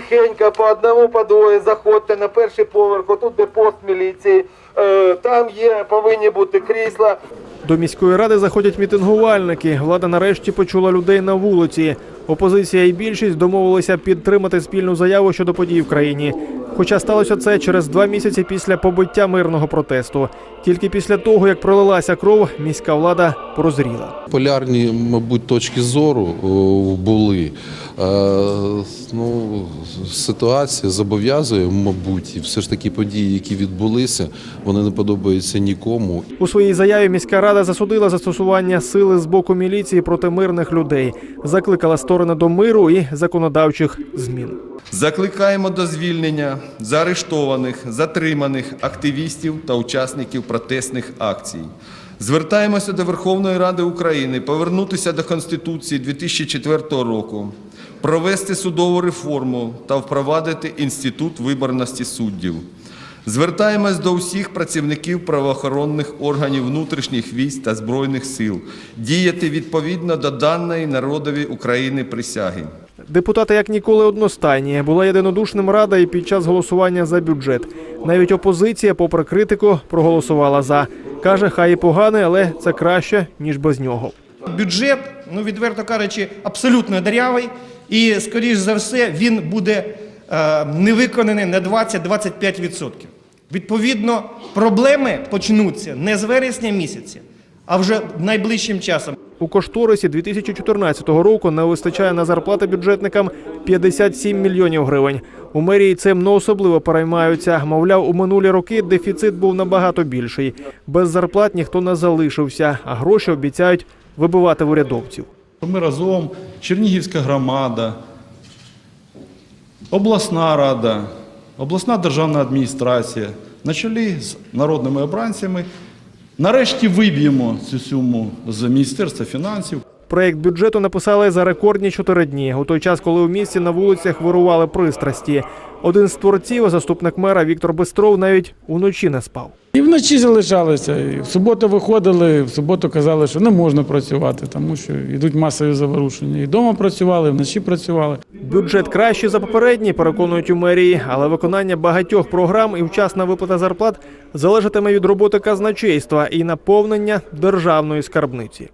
тихенько по одному, по двоє заходьте на перший поверх, отут де пост міліції. Е, Там є, повинні бути крісла. До міської ради заходять мітингувальники. Влада нарешті почула людей на вулиці. Опозиція і більшість домовилися підтримати спільну заяву щодо подій в країні. Хоча сталося це через два місяці після побиття мирного протесту. Тільки після того, як пролилася кров, міська влада прозріла. Полярні, мабуть, точки зору були. Е, ну, ситуація зобов'язує, мабуть, і все ж таки події, які відбулися, вони не подобаються нікому. У своїй заяві міська рада засудила застосування сили з боку міліції проти мирних людей, закликала сторони до миру і законодавчих змін. Закликаємо до звільнення заарештованих, затриманих активістів та учасників протестних акцій. Звертаємося до Верховної Ради України повернутися до Конституції 2004 року, провести судову реформу та впровадити інститут виборності суддів. Звертаємось до усіх працівників правоохоронних органів внутрішніх військ та збройних сил діяти відповідно до даної народові України присяги. Депутати як ніколи одностайні. Була єдинодушним рада і під час голосування за бюджет. Навіть опозиція, попри критику, проголосувала за. Каже, хай і поганий, але це краще ніж без нього. Бюджет, ну відверто кажучи, абсолютно дырявий, і, скоріш за все, він буде е, не виконаний на 20-25%. Відповідно, проблеми почнуться не з вересня місяця, а вже найближчим часом. У кошторисі 2014 року не вистачає на зарплати бюджетникам 57 мільйонів гривень. У мерії цим не особливо переймаються. Мовляв, у минулі роки дефіцит був набагато більший. Без зарплат ніхто не залишився, а гроші обіцяють вибивати в урядовців. Ми разом, Чернігівська громада, обласна рада, обласна державна адміністрація на чолі з народними обранцями нарешті виб'ємо цю суму з Міністерства фінансів. Проєкт бюджету написали за рекордні чотири дні. У той час, коли у місті на вулицях вирували пристрасті. Один з творців, заступник мера Віктор Бистров, навіть уночі не спав. І вночі залишалися. І в суботу виходили, в суботу казали, що не можна працювати, тому що йдуть масові заворушення. І вдома працювали, і вночі працювали. Бюджет краще за попередній, переконують у мерії, але виконання багатьох програм і вчасна виплата зарплат залежатиме від роботи казначейства і наповнення державної скарбниці.